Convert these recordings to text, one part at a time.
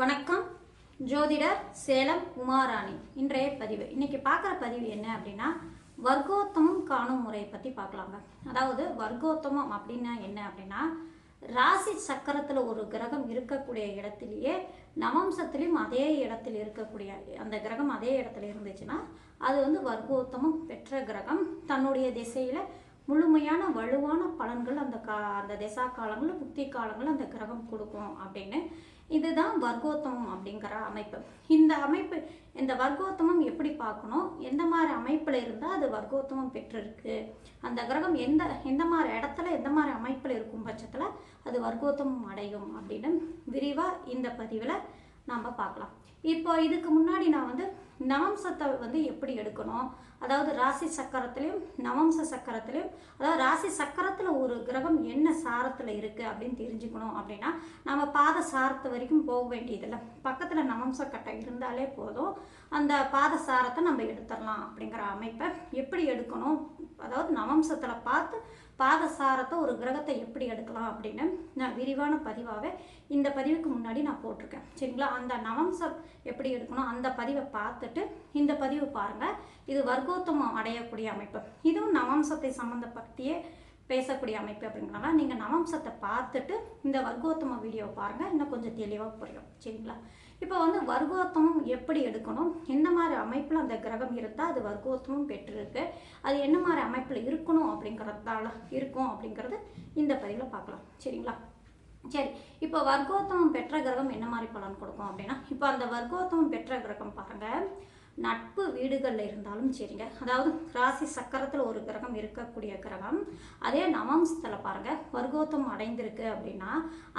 வணக்கம். ஜோதிடர் சேலம் உமாராணி. இன்றைய பதிவு. இன்னைக்கு பார்க்குற பதிவு என்ன அப்படின்னா வர்க்கோத்தமம் காணும் முறையை பற்றி பார்க்கலாங்க. அதாவது வர்க்கோத்தமம் அப்படின்னா என்ன அப்படின்னா ராசி சக்கரத்தில் ஒரு கிரகம் இருக்கக்கூடிய இடத்துலையே நவம்சத்துலேயும் அதே இடத்தில் இருக்கக்கூடிய அந்த கிரகம் அதே இடத்துல இருந்துச்சுன்னா அது வந்து வர்க்கோத்தமம் பெற்ற கிரகம். தன்னுடைய திசையில் முழுமையான வலுவான பலன்கள் அந்த கா அந்த திசா காலங்களில் புக்தி காலங்களில் அந்த கிரகம் கொடுக்கும் அப்படின்னு இதுதான் வர்க்கோத்தமம் அப்படிங்கிற அமைப்பு. இந்த அமைப்பு இந்த வர்க்கோத்தமம் எப்படி பார்க்கணும்? எந்த மாதிரி அமைப்பில் இருந்தால் அது வர்க்கோத்தமம் பெற்றிருக்கு? அந்த கிரகம் எந்த எந்த மாதிரி இடத்துல எந்த மாதிரி அமைப்பில் இருக்கும் பட்சத்தில் அது வர்க்கோத்தமம் அடையும் அப்படின்னு விரிவாக இந்த பதிவில் நம்ம பார்க்கலாம். இப்போ இதுக்கு முன்னாடி நான் வந்து நவம்சத்தை வந்து எப்படி எடுக்கணும்? அதாவது ராசி சக்கரத்திலையும் நவம்ச சக்கரத்திலையும் அதாவது ராசி சக்கரத்தில் ஒரு கிரகம் என்ன சாரத்தில் இருக்குது அப்படின்னு தெரிஞ்சுக்கணும் அப்படின்னா நம்ம பாத சாரத்து வரைக்கும் போக வேண்டியதில்லை. பக்கத்தில் நவம்ச கட்டை இருந்தாலே போதும். அந்த பாத சாரத்தை நம்ம எடுத்துடலாம் அப்படிங்கிற அமைப்பை எப்படி எடுக்கணும்? அதாவது நவம்சத்தில் பார்த்து பாதசாரத்தை ஒரு கிரகத்தை எப்படி எடுக்கலாம் அப்படின்னு நான் விரிவான பதிவாகவே இந்த பதிவுக்கு முன்னாடி நான் போட்டிருக்கேன். சரிங்களா? அந்த நவம்சம் எப்படி எடுக்கணும்? அந்த பதிவை பார்த்துட்டு இந்த பதிவு பாருங்கள் இது வர்க்கோத்தமம் அடையக்கூடிய அமைப்பு. இதுவும் நவம்சத்தை சம்மந்தப்பட்டியே பேசக்கூடிய அமைப்பு அப்படிங்கிறனால நீங்கள் நவம்சத்தை பார்த்துட்டு இந்த வர்க்கோத்தம வீடியோ பாருங்கள் இன்னும் கொஞ்சம் தெளிவாக புரியும். சரிங்களா? இப்போ வந்து வர்க்கோத்தமம் எப்படி எடுக்கணும்? என்ன மாதிரி அமைப்பில் அந்த கிரகம் இருந்தால் அது வர்க்கோத்தமும் பெற்றிருக்கு? அது என்ன மாதிரி அமைப்பில் இருக்கணும் அப்படிங்கிறதால இருக்கும் அப்படிங்கிறது இந்த பதிவில் பார்க்கலாம். சரிங்களா? சரி. இப்போ வர்க்கோத்தமம் பெற்ற கிரகம் என்ன மாதிரி பலன் கொடுக்கும் அப்படின்னா இப்போ அந்த வர்க்கோத்தமம் பெற்ற கிரகம் பாருங்கள் நட்பு வீடுகளில் இருந்தாலும் சரிங்க. அதாவது ராசி சக்கரத்தில் ஒரு கிரகம் இருக்கக்கூடிய கிரகம். அதே நவம்சத்தில் பாருங்கள் வர்க்கோத்தம் அடைந்திருக்கு அப்படின்னா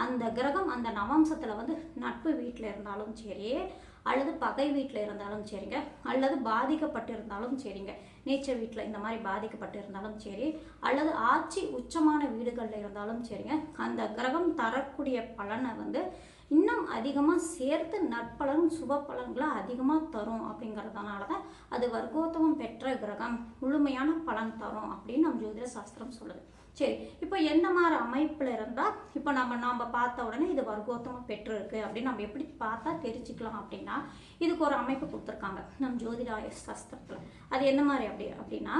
அந்த கிரகம் அந்த நவம்சத்தில் வந்து நட்பு வீட்டில் இருந்தாலும் சரி அல்லது பகை வீட்டில் இருந்தாலும் சரிங்க அல்லது பாதிக்கப்பட்டு இருந்தாலும் சரிங்க. நீச்சல் வீட்டில் இந்த மாதிரி பாதிக்கப்பட்டு இருந்தாலும் சரி அல்லது ஆட்சி உச்சமான வீடுகளில் இருந்தாலும் சரிங்க. அந்த கிரகம் தரக்கூடிய பலனை வந்து அதிகமாக சேர்த்து நற்பலன் சுப பலன்களை அதிகமாக தரும் அப்படிங்கிறதுனால தான் அது வர்க்கோத்தமம் பெற்ற கிரகம் முழுமையான பலன் தரும் அப்படின்னு நம்ம ஜோதிட சாஸ்திரம் சொல்லுது. சரி இப்போ எந்த மாதிரி அமைப்பில் இருந்தால் இப்போ நம்ம நாம் பார்த்த உடனே இது வர்க்கோத்தமம் பெற்றிருக்கு அப்படின்னு நம்ம எப்படி பார்த்தா தெரிஞ்சுக்கலாம் அப்படின்னா இதுக்கு ஒரு அமைப்பு கொடுத்துருக்காங்க நம் ஜோதிட சாஸ்திரத்தில். அது என்ன மாதிரி அப்படி அப்படின்னா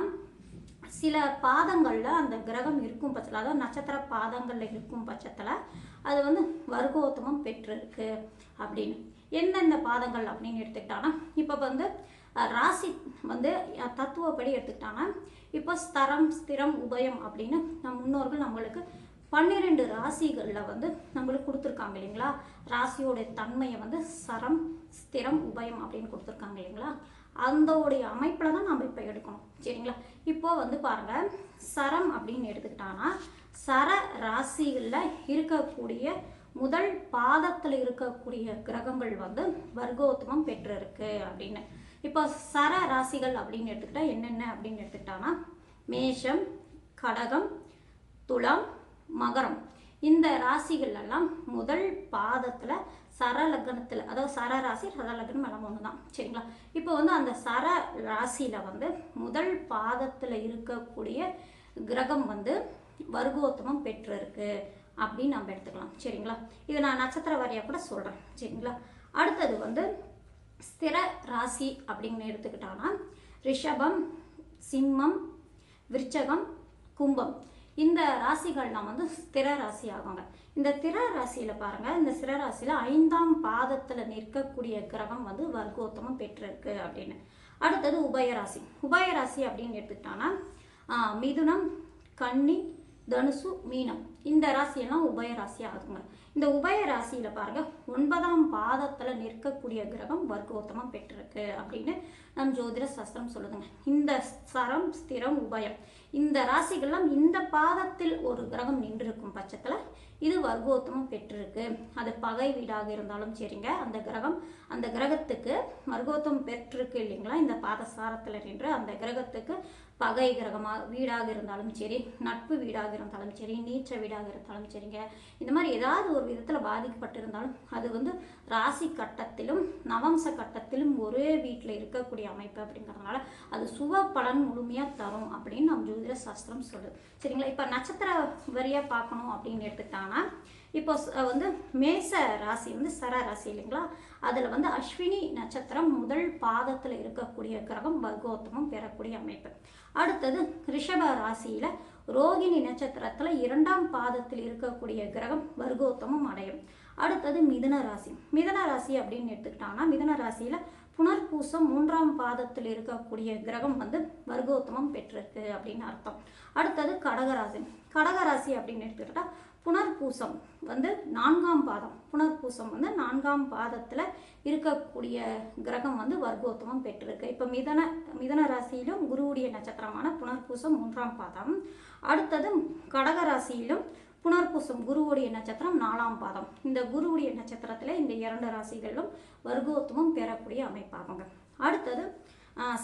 சில பாதங்களில் அந்த கிரகம் இருக்கும் பட்சத்தில் அதாவது நட்சத்திர பாதங்களில் இருக்கும் பட்சத்தில் அது வந்து வர்க்கோத்தமம் பெற்றிருக்கு அப்படின்னு. எந்தெந்த பாதங்கள் அப்படின்னு எடுத்துக்கிட்டாங்கன்னா இப்போ வந்து ராசி வந்து தத்துவப்படி எடுத்துக்கிட்டாங்கன்னா இப்போ ஸ்தரம் ஸ்திரம் உபயம் அப்படின்னு நம் முன்னோர்கள் நம்மளுக்கு பன்னிரெண்டு ராசிகளில் வந்து நம்மளுக்கு கொடுத்துருக்காங்க இல்லைங்களா? ராசியோடைய தன்மையை வந்து சரம் ஸ்திரம் உபயம் அப்படின்னு கொடுத்துருக்காங்க இல்லைங்களா? அந்தோடைய அமைப்பில் தான் நம்ம இப்போ எடுக்கணும். சரிங்களா? இப்போ வந்து பாருங்கள் சரம் அப்படின்னு எடுத்துக்கிட்டாங்கன்னா சர ராசிகளில் இருக்கக்கூடிய முதல் பாதத்தில் இருக்கக்கூடிய கிரகங்கள் வந்து வர்க்கோத்தமம் பெற்றிருக்கு அப்படின்னு. இப்போ சர ராசிகள் அப்படின்னு எடுத்துக்கிட்டா என்னென்ன அப்படின்னு எடுத்துக்கிட்டான்னா மேஷம் கடகம் துளம் மகரம். இந்த ராசிகளெல்லாம் முதல் பாதத்தில் சர லக்னத்தில் அதாவது சர ராசி சர லக்னம் எல்லாம் ஒன்று தான் சரிங்களா? இப்போ வந்து அந்த சர ராசியில் வந்து முதல் பாதத்தில் இருக்கக்கூடிய கிரகம் வந்து வர்க்கோத்தமம் பெற்றிருக்கு அப்படின்னு நம்ம எடுத்துக்கலாம். சரிங்களா? இது நான் நட்சத்திர வாரியாக கூட சொல்கிறேன் சரிங்களா? அடுத்தது வந்து ஸ்திர ராசி அப்படின்னு எடுத்துக்கிட்டோன்னா ரிஷபம் சிம்மம் விருச்சகம் கும்பம். இந்த ராசிகள்லாம் வந்து ஸ்திர ராசி ஆகுங்க இந்த திர ராசியில் பாருங்கள் இந்த ஸ்திர ராசியில் ஐந்தாம் பாதத்தில் நிற்கக்கூடிய கிரகம் வந்து வர்க்கோத்தமம் பெற்றிருக்கு அப்படின்னு. அடுத்தது உபயராசி உபயராசி அப்படின்னு எடுத்துக்கிட்டோன்னா மிதுனம் கன்னி தனுசு மீனம். இந்த ராசியெல்லாம் உபய ராசி இந்த உபய ராசியில் பாருங்க ஒன்பதாம் பாதத்தில் நிற்கக்கூடிய கிரகம் வர்க்கோத்தமம் பெற்றிருக்கு அப்படின்னு நம் ஜோதிட சஸ்திரம் சொல்லுதுங்க. இந்த சரம் ஸ்திரம் உபயம். இந்த ராசிகள்லாம் இந்த பாதத்தில் ஒரு கிரகம் நின்றிருக்கும் பட்சத்தில் இது வர்க்கோத்தமம் பெற்றிருக்கு. அது பகை வீடாக இருந்தாலும் சரிங்க அந்த கிரகம் அந்த கிரகத்துக்கு வர்க்கோத்தமம் பெற்றிருக்கு இல்லைங்களா? இந்த பாதசாரத்தில் நின்று அந்த கிரகத்துக்கு பகை கிரகமாக வீடாக இருந்தாலும் சரி நட்பு வீடாக இருந்தாலும் சரி நீச்ச வீடாக இருந்தாலும் சரிங்க. இந்த மாதிரி ஏதாவது ஒரு விதத்தில் பாதிக்கப்பட்டிருந்தாலும் அது வந்து ராசி கட்டத்திலும் நவம்ச கட்டத்திலும் ஒரே வீட்டில் இருக்கக்கூடிய அமைப்பு அப்படிங்கிறதுனால அது சுப பலன் முழுமையாக தரும் அப்படின்னு நம்ம ஜோதிட சாஸ்திரம் சொல்லுது. சரிங்களா? இப்போ நட்சத்திர வரியாக பார்க்கணும் அப்படின்னு எடுத்துக்கிட்டாங்கன்னா இப்போ வந்து மேச ராசி வந்து சர ராசி இல்லைங்களா? அதில் வந்து அஸ்வினி நட்சத்திரம் முதல் பாதத்தில் இருக்கக்கூடிய கிரகம் வர்க்கோத்தமம் பெறக்கூடிய அமைப்பு. அடுத்தது ரிஷப ராசியில் ரோகிணி நட்சத்திரத்தில் இரண்டாம் பாதத்தில் இருக்கக்கூடிய கிரகம் வர்க்கோத்தமம் அடையும். அடுத்தது மிதுன ராசி. மிதன ராசி அப்படின்னு எடுத்துக்கிட்டாங்கன்னா மிதன ராசியில் புனர்பூசம் மூன்றாம் பாதத்தில் இருக்கக்கூடிய கிரகம் வந்து வர்க்கோத்தமம் பெற்றிருக்கு அப்படின்னு அர்த்தம். அடுத்தது கடகராசி. கடகராசி அப்படின்னு எடுத்துக்கிட்டால் புனர்பூசம் வந்து நான்காம் பாதம். புனர்பூசம் வந்து நான்காம் பாதத்தில் இருக்கக்கூடிய கிரகம் வந்து வர்க்கோத்தமம் பெற்றிருக்கு. இப்போ மிதன மிதன ராசியிலும் குருவுடைய நட்சத்திரமான புனர்பூசம் மூன்றாம் பாதம். அடுத்தது கடக ராசியிலும் புனர்பூசம் குருவுடைய நட்சத்திரம் நாலாம் பாதம். இந்த குருவுடைய நட்சத்திரத்தில் இந்த இரண்டு ராசிகளிலும் வர்க்கோத்தமம் பெறக்கூடிய அமைப்பாகுங்க. அடுத்தது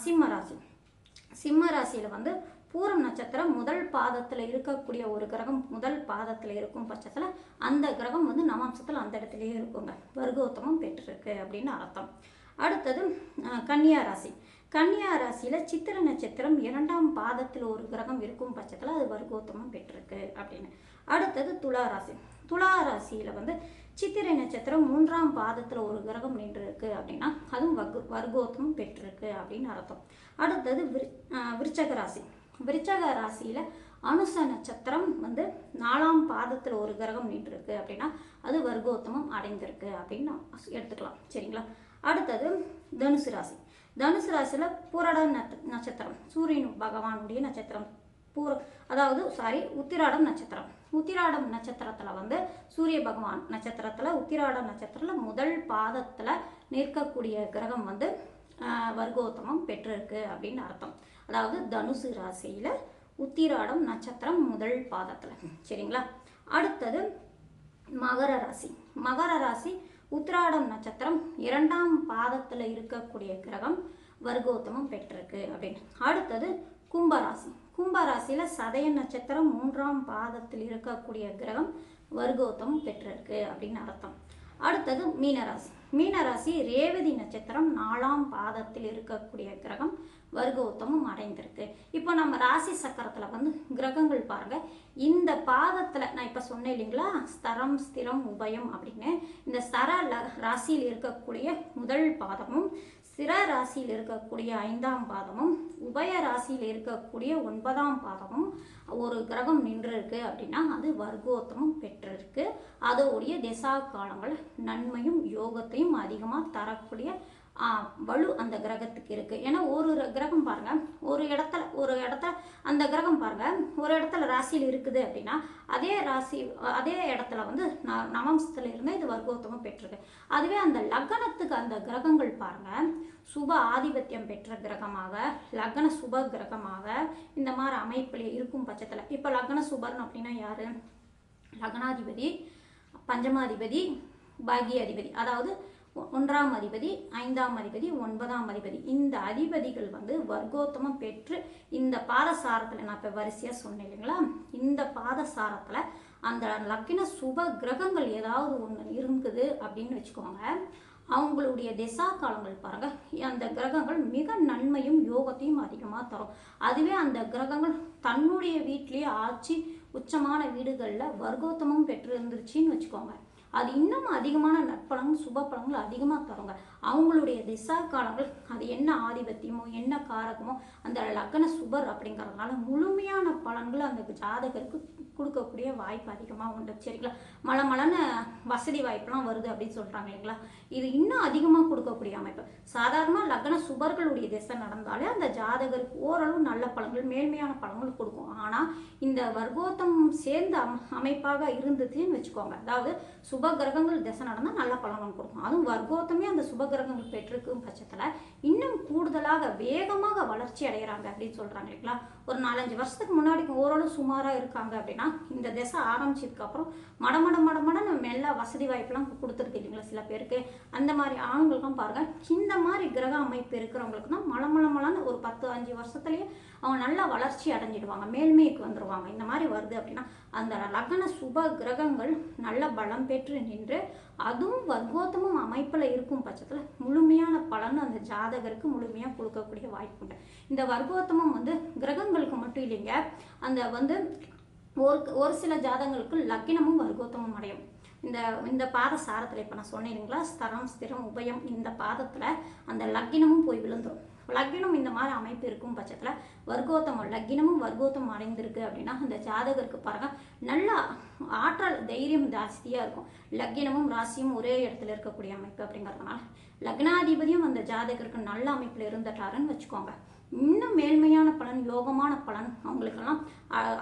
சிம்ம ராசி. சிம்ம ராசியில் வந்து பூரம் நட்சத்திரம் முதல் பாதத்தில் இருக்கக்கூடிய ஒரு கிரகம் முதல் பாதத்தில் இருக்கும் பட்சத்தில் அந்த கிரகம் வந்து நவாம்சத்தில் அந்த இடத்துலையே இருக்குங்க. வர்க்கோத்தமம் பெற்றிருக்கு அப்படின்னு அர்த்தம். அடுத்தது கன்னியா ராசி. கன்னியா ராசியில் சித்திர நட்சத்திரம் இரண்டாம் பாதத்தில் ஒரு கிரகம் இருக்கும் பட்சத்தில் அது வர்க்கோத்தமம் பெற்றிருக்கு அப்படின்னு. அடுத்தது துலா ராசி. துலா ராசியில் வந்து சித்திரை நட்சத்திரம் மூன்றாம் பாதத்தில் ஒரு கிரகம் நின்று இருக்கு அப்படின்னா அதுவும் வர்க்கு வர்க்கோத்தமம் பெற்றிருக்கு அப்படின்னு அர்த்தம். அடுத்தது விரு விருச்சக ராசி. விருச்சக ராசியில் அனுச நட்சத்திரம் வந்து நாலாம் பாதத்தில் ஒரு கிரகம் நின்றுருக்கு அப்படின்னா அது வர்க்கோத்தமம் அடைந்திருக்கு அப்படின்னு எடுத்துக்கலாம். சரிங்களா? அடுத்தது தனுசு ராசி. தனுசு ராசியில் புரட நட்சத்திரம். சூரியன் பகவானுடைய நட்சத்திரம். பூர அதாவது சாரி உத்திராடம் நட்சத்திரம். உத்திராடம் நட்சத்திரத்தில் வந்து சூரிய பகவான் நட்சத்திரத்தில் உத்திராடம் நட்சத்திரத்தில் முதல் பாதத்தில் நிற்கக்கூடிய கிரகம் வந்து வர்க்கோத்தமம் பெற்றிருக்கு அப்படின்னு அர்த்தம். அதாவது தனுசு ராசியில் உத்திராடம் நட்சத்திரம் முதல் பாதத்தில். சரிங்களா? அடுத்தது மகர ராசி. மகர ராசி உத்திராடம் நட்சத்திரம் இரண்டாம் பாதத்தில் இருக்கக்கூடிய கிரகம் வர்க்கோத்தமம் பெற்றிருக்கு அப்படின்னு. அடுத்தது கும்பராசி. கும்பராசியில் சதய நட்சத்திரம் மூன்றாம் பாதத்தில் இருக்கக்கூடிய கிரகம் வர்கோத்தமம் பெற்றிருக்கு அப்படின்னு அர்த்தம். அடுத்தது மீனராசி. மீனராசி ரேவதி நட்சத்திரம் நாலாம் பாதத்தில் இருக்கக்கூடிய கிரகம் வர்க்கோத்தமம் அடைந்திருக்கு. இப்போ நம்ம ராசி சக்கரத்தில் வந்து கிரகங்கள் பாருங்கள் இந்த பாதத்தில் நான் இப்போ சொன்னேன் இல்லைங்களா? ஸ்தரம் ஸ்திரம் உபயம் அப்படின்னு. இந்த ஸ்தர ல- ராசியில் இருக்கக்கூடிய முதல் பாதமும் ஸ்திர ராசியில் இருக்கக்கூடிய ஐந்தாம் பாதமும் உபய ராசியில் இருக்கக்கூடிய ஒன்பதாம் பாதமும் ஒரு கிரகம் நின்றுருக்கு அப்படின்னா அது வர்க்கோத்தமும் பெற்றிருக்கு. அதோடைய திசா காலங்கள் நன்மையும் யோகத்தையும் அதிகமாக தரக்கூடிய வலு அந்த கிரகத்துக்கு இருக்குது ஏன்னா ஒரு கிரகம் பாருங்க ஒரு இடத்துல ஒரு இடத்துல அந்த கிரகம் பாருங்கள் ஒரு இடத்துல ராசியில் இருக்குது அப்படின்னா அதே ராசி அதே இடத்துல வந்து ந- நவம்சத்தில் இருந்து இது வர்க்கோத்தமம் பெற்றிருக்கு. அதுவே அந்த லக்னத்துக்கு அந்த கிரகங்கள் பாருங்கள் சுப ஆதிபத்தியம் பெற்ற கிரகமாக லக்ன சுப கிரகமாக இந்த மாதிரி அமைப்பில் இருக்கும் பட்சத்தில் இப்போ லக்ன சுபர்னு அப்படின்னா யார்? லக்னாதிபதி பஞ்சமாதிபதி பாக்கியாதிபதி அதாவது ஒன்றாம் அதிபதி ஐந்தாம் அதிபதி ஒன்பதாம் அதிபதி. இந்த அதிபதிகள் வந்து வர்க்கோத்தமம் பெற்று இந்த பாதசாரத்தில் நான் இப்போ வரிசையாக சொன்னேன் இல்லைங்களா? இந்த பாதசாரத்தில் அந்த லக்கின சுப கிரகங்கள் ஏதாவது ஒன்று இருக்குது அப்படின்னு வச்சுக்கோங்க. அவங்களுடைய திசா காலங்கள் பாருங்க. அந்த கிரகங்கள் மிக நன்மையும் யோகத்தையும் அதிகமாக தரும். அதுவே அந்த கிரகங்கள் தன்னுடைய வீட்டிலேயே ஆட்சி உச்சமான வீடுகளில் வர்க்கோத்தமம் பெற்று இருந்துருச்சுன்னு வச்சுக்கோங்க. அது இன்னும் அதிகமான நற்பலங்கள் சுப பலங்கள் அதிகமாக தருங்க. அவங்களுடைய திசா காலங்கள் அது என்ன ஆதிபத்தியமோ என்ன காரகமோ அந்த லக்கண சுபர் அப்படிங்கிறதுனால முழுமையான பலன்கள் அந்த ஜாதகருக்கு கொடுக்கக்கூடிய வாய்ப்பு அதிகமாக உண்டு. சரிங்களா? மழை மழைன்னு வசதி வாய்ப்புலாம் வருது அப்படின்னு சொல்கிறாங்க இல்லைங்களா? இது இன்னும் அதிகமாக கொடுக்கக்கூடிய அமைப்பு. சாதாரணமாக லக்ன சுபர்களுடைய திசை நடந்தாலே அந்த ஜாதகருக்கு ஓரளவு நல்ல பழங்கள் மேன்மையான பழங்கள் கொடுக்கும். ஆனால் இந்த வர்க்கோத்தம் சேர்ந்த அம் அமைப்பாக இருந்ததுன்னு வச்சுக்கோங்க. அதாவது சுப கிரகங்கள் திசை நடந்தால் நல்ல பலன்கள் கொடுக்கும். அதுவும் வர்க்கோத்தமே அந்த சுப கிரகங்கள் பெற்றிருக்கும் பட்சத்தில் இன்னும் கூடுதலாக வேகமாக வளர்ச்சி அடைகிறாங்க அப்படின்னு சொல்கிறாங்க இல்லைங்களா? ஒரு நாலஞ்சு வருஷத்துக்கு முன்னாடி ஓரளவு சுமாராக இருக்காங்க அப்படின்னா இந்த திசை ஆரம்பிச்சதுக்கப்புறம் மடமட மடமட மடமடன்னு மெல்ல வசதி வாய்ப்புலாம் கொடுத்துருக்கு இல்லைங்களா சில பேருக்கு. அந்த மாதிரி ஆண்களுக்கும் பாருங்க இந்த மாதிரி கிரக அமைப்பு இருக்கிறவங்களுக்கு தான் மல ஒரு பத்து அஞ்சு வருஷத்துலேயே அவங்க நல்ல வளர்ச்சி அடைஞ்சிடுவாங்க மேல்மைக்கு வந்துடுவாங்க இந்த மாதிரி வருது அப்படின்னா அந்த லக்ன சுப கிரகங்கள் நல்ல பலம் பெற்று நின்று அதுவும் வர்க்கோத்தமும் அமைப்பில் இருக்கும் பட்சத்தில் முழுமையான பலன் அந்த ஜாதகருக்கு முழுமையாக கொடுக்கக்கூடிய வாய்ப்பு உண்டு. இந்த வர்க்கோத்தமம் வந்து கிரகங்களுக்கு மட்டும் இல்லைங்க அந்த வந்து ஒரு ஒரு சில ஜாதகங்களுக்கு லக்கினமும் வர்க்கோத்தமும் அடையும். இந்த இந்த பாத சாரத்தில் இப்போ நான் சொன்னேன் ஸ்தரம் ஸ்திரம் உபயம் இந்த பாதத்தில் அந்த லக்கினமும் போய் விழுந்துரும். லக்கினம் இந்த மாதிரி அமைப்பு இருக்கும் பட்சத்தில் வர்க்கோத்தமம் லக்கினமும் வர்க்கோத்தம் அடைந்திருக்கு அப்படின்னா அந்த ஜாதகருக்கு பாருங்க நல்லா ஆற்றல் தைரியம் ஜாஸ்தியாக இருக்கும். லக்கினமும் ராசியும் ஒரே இடத்துல இருக்கக்கூடிய அமைப்பு அப்படிங்கிறதுனால லக்னாதிபதியும் அந்த ஜாதகருக்கு நல்ல அமைப்பில் இருந்துட்டாருன்னு வச்சுக்கோங்க. இன்னும் மேல்மையான பலன் யோகமான பலன் அவங்களுக்கெல்லாம்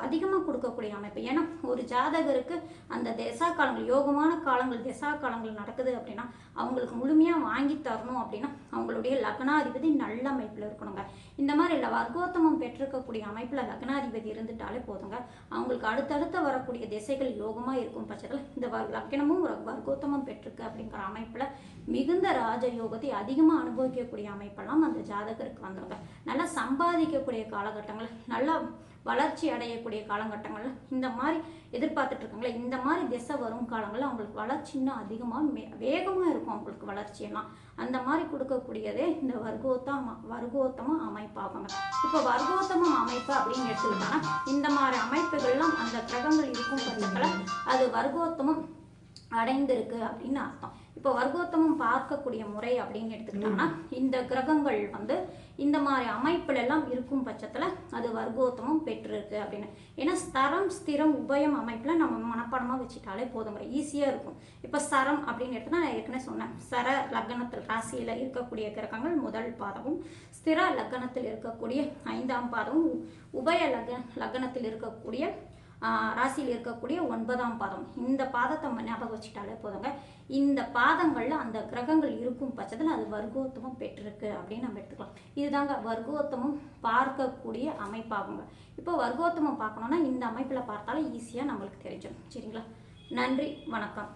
அதிகமாக கொடுக்கக்கூடிய அமைப்பு. ஏன்னா ஒரு ஜாதகருக்கு அந்த திசா காலங்கள் யோகமான காலங்கள் திசா காலங்கள் நடக்குது அப்படின்னா அவங்களுக்கு முழுமையாக வாங்கி தரணும் அப்படின்னா அவங்களுடைய லக்னாதிபதி நல்ல அமைப்பில் இருக்கணுங்க. இந்த மாதிரி இல்லை வர்க்கோத்தமம் பெற்றிருக்கக்கூடிய அமைப்பில் லக்னாதிபதி இருந்துட்டாலே போதுங்க. அவங்களுக்கு அடுத்தடுத்து வரக்கூடிய திசைகள் யோகமாக இருக்கும் பட்சத்தில் இந்த வர் லக்னமும் ஒரு வர்க்கோத்தமம் பெற்றிருக்கு அப்படிங்கிற அமைப்பில் மிகுந்த ராஜயோகத்தை அதிகமாக அனுபவிக்கக்கூடிய அமைப்பெல்லாம் அந்த ஜாதகருக்கு வந்துருங்க. நல்ல நல்லா சம்பாதிக்கக்கூடிய காலகட்டங்கள் நல்லா வளர்ச்சி அடையக்கூடிய காலகட்டங்களில் இந்த மாதிரி எதிர்பார்த்துட்டு இருக்காங்களே இந்த மாதிரி திசை வரும் காலங்களில் அவங்களுக்கு வளர்ச்சி இன்னும் அதிகமாக மே வேகமாக இருக்கும் அவங்களுக்கு வளர்ச்சியெல்லாம் அந்த மாதிரி கொடுக்கக்கூடியதே இந்த வர்க்கோத்தம வர்க்கோத்தம அமைப்பாகும். இப்போ வர்க்கோத்தம அமைப்பு அப்படின்னு எடுத்துக்கிட்டோம்னா இந்த மாதிரி அமைப்புகள்லாம் அந்த கிரகங்கள் இருக்கும் பட்சத்தில் அது வர்க்கோத்தமம் அடைந்திருக்கு அப்படின்னு அர்த்தம். இப்போ வர்க்கோத்தமம் பார்க்கக்கூடிய முறை அப்படின்னு எடுத்துக்கிட்டோம்னா இந்த கிரகங்கள் வந்து இந்த மாதிரி அமைப்புல எல்லாம் இருக்கும் பட்சத்தில் அது வர்க்கோத்தமம் பெற்றிருக்கு அப்படின்னு. ஏன்னா ஸ்தரம் ஸ்திரம் உபயம் அமைப்பில் நம்ம மனப்பாடமாக வச்சுட்டாலே போதுங்க ஈஸியாக இருக்கும். இப்போ சரம் அப்படின்னு எடுத்தோம்னா நான் ஏற்கனவே சொன்னேன். சர லக்னத்தில் ராசியில் இருக்கக்கூடிய கிரகங்கள் முதல் பாதமும் ஸ்திர லக்னத்தில் இருக்கக்கூடிய ஐந்தாம் பாதமும் உபய லக்ன லக்னத்தில் இருக்கக்கூடிய ராசியில் இருக்கக்கூடிய ஒன்பதாம் பாதம். இந்த பாதத்தை நம்ம ஞாபகம் வச்சுட்டாலே போதுங்க. இந்த பாதங்களில் அந்த கிரகங்கள் இருக்கும் பட்சத்தில் அது வர்க்கோத்தமம் பெற்றிருக்கு அப்படின்னு நம்ம எடுத்துக்கலாம். இதுதாங்க வர்க்கோத்தமம் பார்க்கக்கூடிய அமைப்பாகுங்க. இப்போ வர்க்கோத்தமம் பார்க்கணுன்னா இந்த அமைப்பில் பார்த்தாலும் ஈஸியாக நம்மளுக்கு தெரிஞ்சிடும். சரிங்களா? நன்றி வணக்கம்.